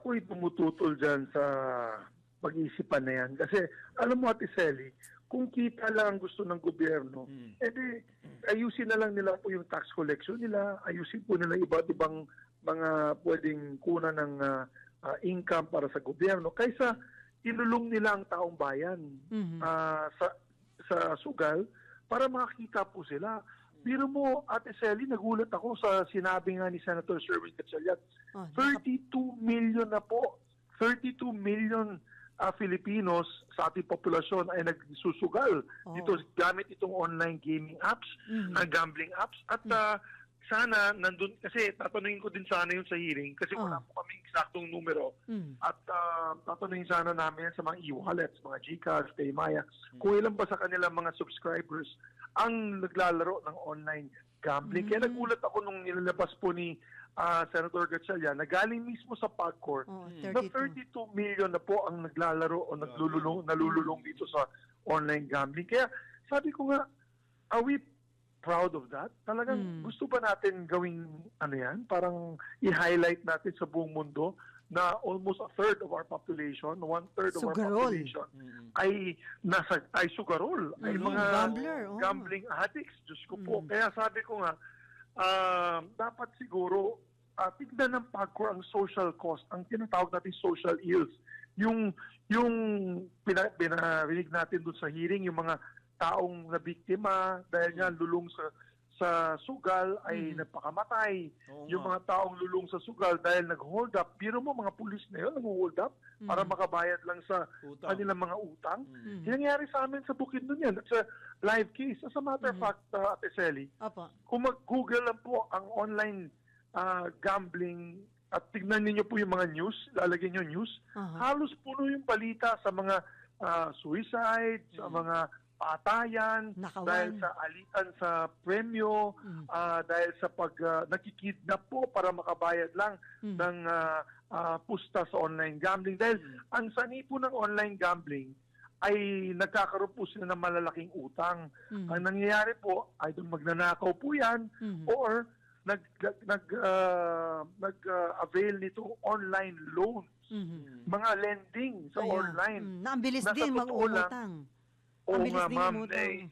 ako'y tumututol dyan sa pag-iisipan na yan. Kasi, alam mo, Ate Selly, kung kita lang ang gusto ng gobyerno, Mm. edi ayusin na lang nila po yung tax collection nila, ayusin po nila iba't ibang mga pwedeng kuna ng ah, ah, income para sa gobyerno kaysa inulong nila ang taong bayan Mhm. ah, sa sa sugal para makakita po sila. Biro mo, Ate Selly, nagulat ako sa sinabi nga ni Senator Sherwin Gatchalian. Oh, 32 million na po. 32 million ah, Filipinos sa ating populasyon ay nagsusugal Oo. dito gamit itong online gaming apps, Mhm. ah, gambling apps at ah, sana nandun kasi tatanungin ko din sana yun sa hearing kasi Oo. wala po kaming eksaktong numero Mhm. at uh, tatanungin sana namin sa mga e-wallets, mga GCash, Paymaya, kung ilan ba sa kanilang mga subscribers ang naglalaro ng online gambling. Kaya Mm. nagulat ako nung nilalabas po ni ah, Senator Gatchalian na galing mismo sa PAGCOR Oh, na 32. 32 million na po ang naglalaro o naglululong, nalululong dito sa online gambling. Kaya sabi ko nga, are we proud of that? Talagang Mm. gusto ba natin gawing ano yan? Parang i-highlight natin sa buong mundo na almost a third of our population, one third of our Sugarol. population Mm. ay nasa ay sugarol, ay Mm, mga gambler, oo. gambling addicts. Diyos ko po. Mm. Kaya sabi ko nga, ah, dapat siguro ah, tignan ng PAGCOR ang social cost, ang tinatawag natin social ills. Yung yung pina, pinarinig natin doon sa hearing, yung mga taong nabiktima dahil nga lulong sa sa sugal ay Mm. napakamatay. Oo Yung nga. mga taong lulong sa sugal dahil nag-hold up. Biro mo mga pulis na yun, nag-hold up para Mhm. makabayad lang sa Utang. kanilang mga utang. Mm. Mhm. Nangyari sa amin sa Bukidnon yan. It's a live case. As a matter of Mhm. fact, uh, Ate Selly, Opo. kung mag-google lang po ang online ah, gambling at tignan ninyo po yung mga news, lalagyan nyo news, Aha. halos puno yung balita sa mga ah, suicide, sa Mhm. mga patayan, Nakawan. dahil sa alitan sa premyo, Mhm. ah, dahil sa pag ah, nakikidnap po para makabayad lang Mhm. ng ah, ah, pusta sa online gambling. Dahil Mm. ang sani po ng online gambling ay nagkakaroon po sila ng malalaking utang. Mhm. Ang nangyayari po ay doon magnanakaw po yan Mhm. or nag nag ah, nag-avail nito online loan, Mhm. mga lending sa Kaya, online. mm, na ang bilis din mag-uutang. Oo nga, ma'am, eh,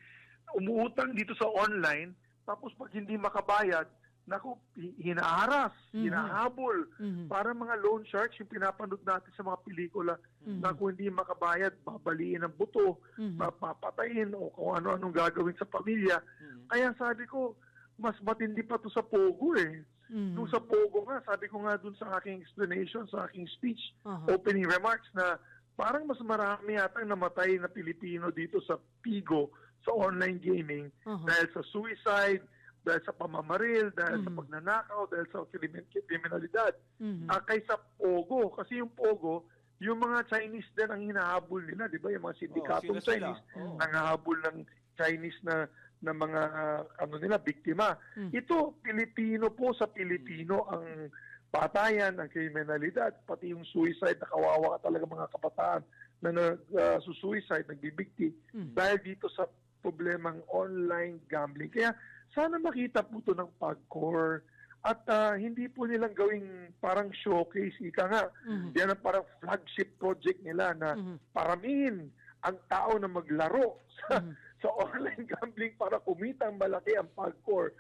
umuutang dito sa online, tapos pag hindi makabayad, naku, hi- hinaharas, Mhm. hinahabol. Mhm. Para mga loan sharks, yung pinapanood natin sa mga pelikula, Mhm. na kung hindi makabayad, babaliin ang buto, Mhm. papatayin o kung ano-anong gagawin sa pamilya. Mm. Kaya sabi ko, mas matindi pa to sa Pogo eh. Mhm. Nung sa Pogo nga, sabi ko nga dun sa aking explanation, sa aking speech, Aha. opening remarks na parang mas marami yata namatay na Pilipino dito sa Pigo, sa online gaming, Aha. dahil sa suicide, dahil sa pamamaril, dahil sa Mhm. pagnanakaw, dahil sa krimin- kriminalidad. Mhm. Ah, kaysa Pogo. Kasi yung Pogo, yung mga Chinese din ang hinahabol nila, di ba? Yung mga sindikatong sila-sila. Chinese, Oo. nangahabol ng Chinese na na mga ah, ano nila biktima. Mm. Ito Pilipino po sa Pilipino ang patayan, ang kriminalidad, pati yung suicide, nakawawa ka talaga mga kabataan na nag-suicide, nagbibigti Mm. dahil dito sa problemang online gambling. Kaya sana makita po ito ng PAGCOR at ah, hindi po nilang gawing parang showcase. Ika nga, Mhm. yan ang parang flagship project nila na Mhm. paramihin ang tao na maglaro sa, Mhm. sa online gambling para kumita ang malaki ang PAGCOR.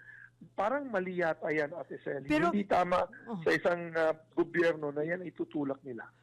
Parang mali yata yan, Ate Selly. Pero- Hindi tama Oh. sa isang ah, gobyerno na yan itutulak nila.